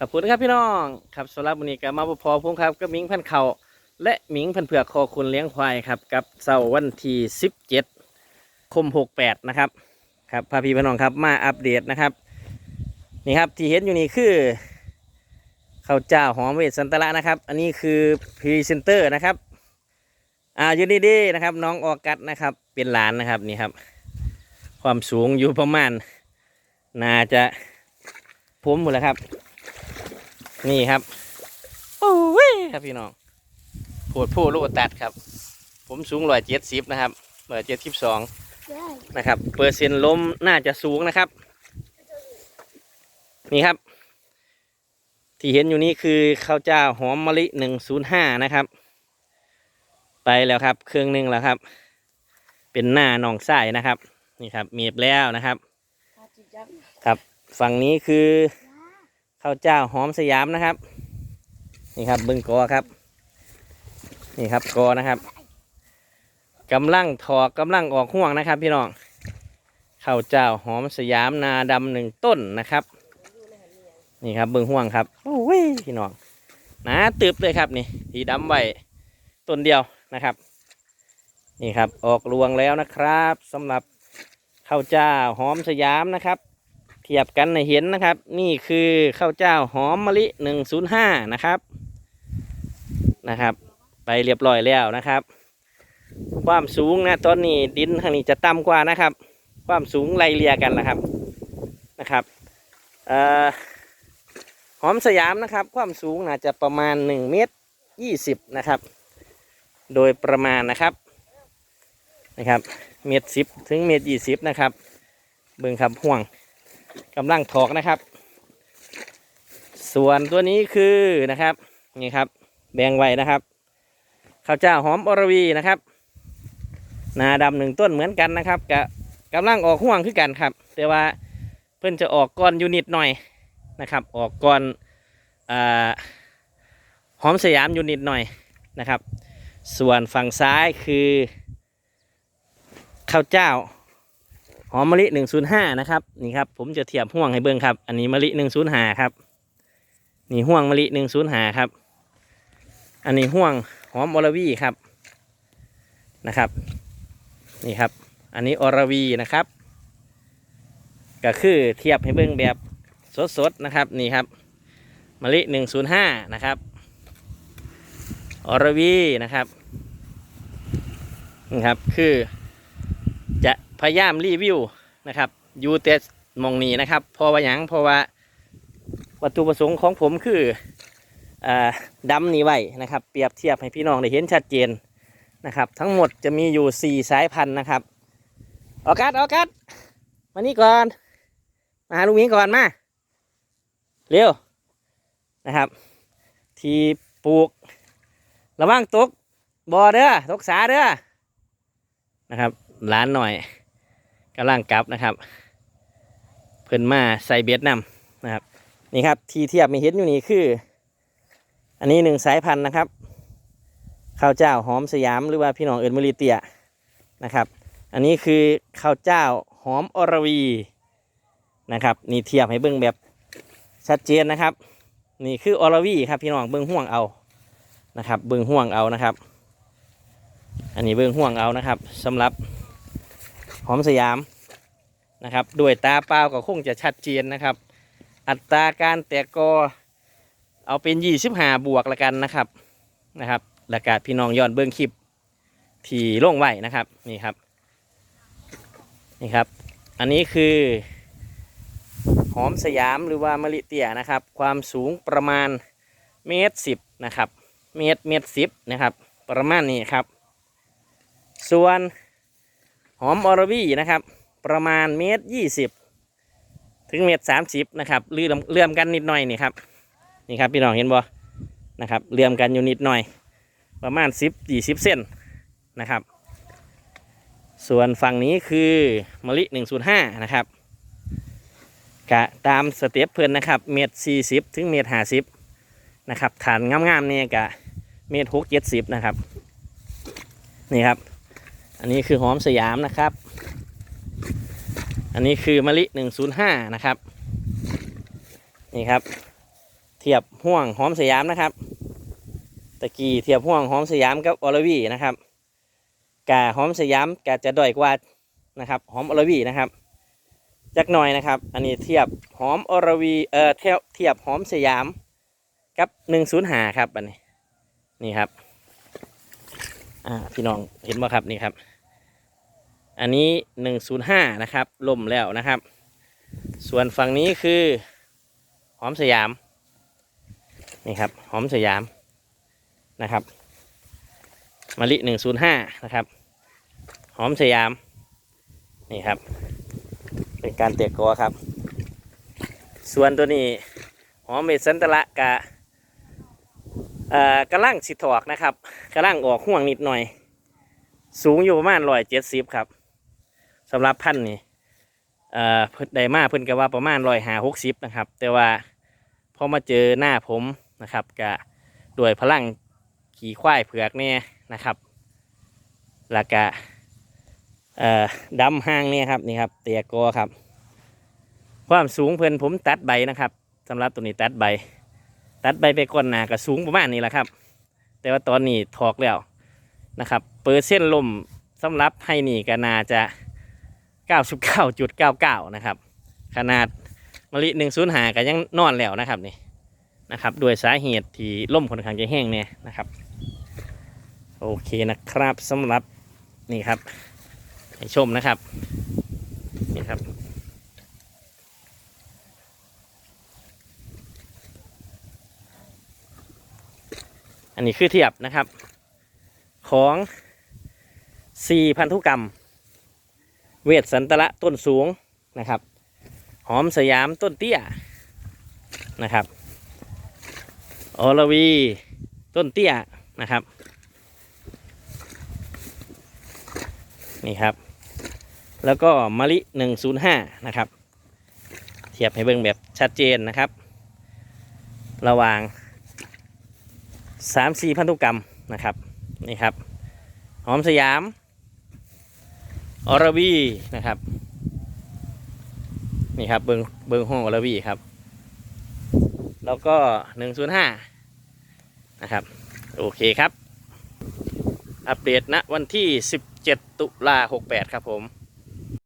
ขอบคุณครับพี่น้องครับสำหรับวันนี้ก็มาพอพุ่งครับก็มิงพันเขาและหมิงพันเผือกคอคุณเลี้ยงควายครับกับเสาร์วันที่17คม68นะครับครับพาพี่พี่น้องครับมาอัปเดตนะครับนี่ครับที่เห็นอยู่นี่คือข้าวเจ้าหอมเวทสันตระนะครับ อันนี้คือพรีเซนเตอร์นะครับอ่าอยู่ดีๆนะครับ น้องออกัสนะครับ เป็นหลานนะครับนี่ครับ ความสูงอยู่ประมาณน่าจะผมหมดแล้วครับ นี่ครับโอ้ยครับพี่น้องโผดผู้ลูกตัดครับ ผมสูงร้อยเจ็ดสิบนะครับร้อยเจ็ดสิบสองนะครับ เปอร์เซ็นต์ล้มน่าจะสูงนะครับ นี่ครับ ที่เห็นอยู่นี้คือข้าวเจ้าหอมมะลิหนึ่งศูนย์ห้านะครับ ไปแล้วครับ เครื่องหนึ่งแล้วครับ เป็นหน้าหนองไส้นะครับ นี่ครับเมียบแล้วนะครับ ครับฝั่งนี้คือ ข้าวเจ้าหอมสยามนะครับ นี่ครับบึงกอครับ นี่ครับกอนะครับกำลังถอกกำลังออกห่วงนะครับ พี่น้องข้าวเจ้าหอมสยามนาดำหนึ่งต้นนะครับ นี่ครับบึงห่วงครับโอ้ยพี่น้องนาตึบเลยครับนี่ที่ดำไว้ต้นเดียวนะครับ นี่ครับออกรวงแล้วนะครับสำหรับข้าวเจ้าหอมสยามนะครับ ทียบกันให้เห็นนะครับ นี่คือข้าวเจ้าหอมมะลิ105นะครับนะครับ ไปเรียบร้อยแล้วนะครับ ความสูงนะตอนนี้ดินทางนี้จะต่ำกว่านะครับ ความสูงไล่เลียกันนะครับนะครับออหอมสยามนะครับ ความสูงน่าจะประมาณ1เมตร20นะครับ โดยประมาณนะครับนะครับเมตรสิบถึงเมตรยี่สิบนะครับ เบิ่งครับห่วง กำลังถอกนะครับ ส่วนตัวนี้คือนะครับนี่ครับ แบ่งไว้นะครับข้าวเจ้าหอมอรวีนะครับนาดำหนึ่งต้นเหมือนกันนะครับกะกำลังออกห่วงคือกันครับ แต่ว่าเพิ่อนจะออกก่อนยูนิดหน่อยนะครับ ออกก่อนอหอมสยามยูนิดหน่อยนะครับ ส่วนฝั่งซ้ายคือข้าวเจ้า หอมมะลิหนึ่งศูนย์ห้านะครับนี่ครับผมจะเทียบห่วงให้เบิ้งครับ อันนี้มะลิหนึ่งศูนย์ห้าครับ นี่ห่วงมะลิหนึ่งศูนย์ห้าครับ อันนี้ห่วงหอมอรวีครับนะครับ นี่ครับ อันนี้อรวีนะครับ ก็คือเทียบให้เบิ้งแบบสดๆนะครับนี่ครับมะลิหนึ่งศูนย์ห้านะครับอรวีนะครับนี่ครับคือ พยายามรีวิวนะครับอยูเตสมองนี้นะครับเพอว่าหยังเพราะว่าวัตถุประสงค์ของผมคืออาดำนี้ไว้นะครับ เปรียบเทียบให้พี่น้องได้เห็นชัดเจนนะครับ ทั้งหมดจะมีอยู่ 4 สายพันธุ์นะครับออกัสออกัสมานี่ก่อน มาหาลุงหมิงก่อนมา เร็วนะครับ ที่ปลูก ระวังตกบ่อเด้อตกสาเด้อนะครับ ร้านหน่อย กำลังกลับนะครับ เพิ่นมาใส่เบ็ดนำนะครับ นี่ครับ ทีเทียบม่เห็นอยู่นี่คือ อันนี้หนึ่งสายพันธุ์นะครับข้าวเจ้าหอมสยามหรือว่าพี่น้องเอิญมะลิเตียนะครับ อันนี้คือข้าวเจ้าหอมอรวีนะครับ นี่เทียบให้เบิ้งแบบชัดเจนนะครับ นี่คืออรวีครับพี่น้องเบิ้งห่วงเอานะครับ เบิ้งห่วงเอานะครับ อันนี้เบื้องห่วงเอานะครับสำหรับ หอมสยามนะครับด้วยตาเปล่าก็คงจะชัดเจนนะครับ อัตราการแตกกอเอาเป็นยี่สิบห้าบวกละกันนะครับนะครับแล้วก็พี่น้องย้อนเบื้องคลิปที่ล่งไหวนะครับนี่ครับนี่ครับ อันนี้คือหอมสยามหรือว่ามะลิเตียนะครับ ความสูงประมาณเมตรสิบนะครับเมตรเมตรสิบนะครับ ประมาณนี้ครับ ส่วน หอมออรวีนะครับ ประมาณเมตรยี่สิบถึงเมตรสามสิบนะครับเลื่อมเลื่อมกันนิดหน่อยนี่ครับนี่ครับพี่น้องเห็นบ่นะครับเลื่อมกันอยู่นิดหน่อย ประมาณสิบยี่สิบเซนนะครับ ส่วนฝั่งนี้คือมะลิหนึ่งศูนย์ห้านะครับกะตามสเต็ปเพื่อนนะครับเมตรสี่สิบถึงเมตรห้าสิบนะครับฐานงามๆเนี่ยกะเมตรหกเจ็ดสิบนะครับนี่ครับ อันนี้คือหอมสยามนะครับ อันนี้คือมะลิหนึ่งศูนย์ห้านะครับ นี่ครับ เทียบห่วงหอมสยามนะครับ ตะกี้เทียบห่วงหอมสยามกับออลวีนะครับกาหอมสยามกาจะด้อยกว่านะครับหอมออลวีนะครับจักหน่อยนะครับ อันนี้เทียบหอมออลวีเอ่อเทียบเทียบหอมสยามกับหนึ่งศูนย์หาครับอันนี้นี่ครับ อ่าพี่น้องเห็นไหมครับนี่ครับ อันนี้หนึ่งศูนย์ห้านะครับล่มแล้วนะครับ ส่วนฝั่งนี้คือหอมสยามนี่ครับหอมสยามนะครับมะลิหนึ่งศูนย์ห้านะครับ หอมสยามนี่ครับ เป็นการเตะกอครับ ส่วนตัวนี้หอมเมดสันตะละกะ เอ่อกระลังสิถอกนะครับกระลังออกห่วงนิดหน่อย สูงอยู่ประมาณร้อยเจ็ดสิบครับสำหรับพันธุ์นี่เอ่อพไดมาเพิ่นก็ว่าประมาณร้อยหาหกสิบนะครับ แต่ว่าพอมาเจอหน้าผมนะครับกะด้วยพลังขี่ควายเผือกเนี่ยนะครับแล้วก็เอ่อดำห้างเนี่ยครับนี่ครับเตียกอครับ ความสูงเพิ่นผมตัดใบนะครับสำหรับตัวนี้ตัดใบ ตัดใบไปก่อนหนาก็สูงประมาณนี้แหละครับ แต่ว่าตอนนี้ถอกแล้วนะครับ เปอร์เซ็นต์ลมสำหรับให้นี่ก็น่าจะ 99.99 นะครับ ขนาดมะลิหนึ่งศูนย์หาก็ยังนอนแล้วนะครับนี่นะครับด้วยสาเหตุที่ล่มค่อนข้างจะแห้งเนี่ยนะครับ โอเคนะครับสำหรับนี่ครับ ให้ชมนะครับ นี่ครับ อันนี้คือเทียบนะครับ ของสี่พันธุกรรม เวทสันตละต้นสูงนะครับ หอมสยามต้นเตี้ยนะครับออลวีต้นเตี้ยนะครับ นี่ครับ แล้วก็มะลิหนึ่งศูนย์ห้านะครับ เทียบให้เบิ่งแบบชัดเจนนะครับ ระหว่าง สามสี่พันธุกรรมนะครับนี่ครับ หอมสยาม อรวีนะครับ นี่ครับเบิงเบิงห้องอรวีครับ แล้วก็หนึ่งศูนย์ห้านะครับ โอเคครับ อัปเดตณวันที่17ตุลา68ครับผม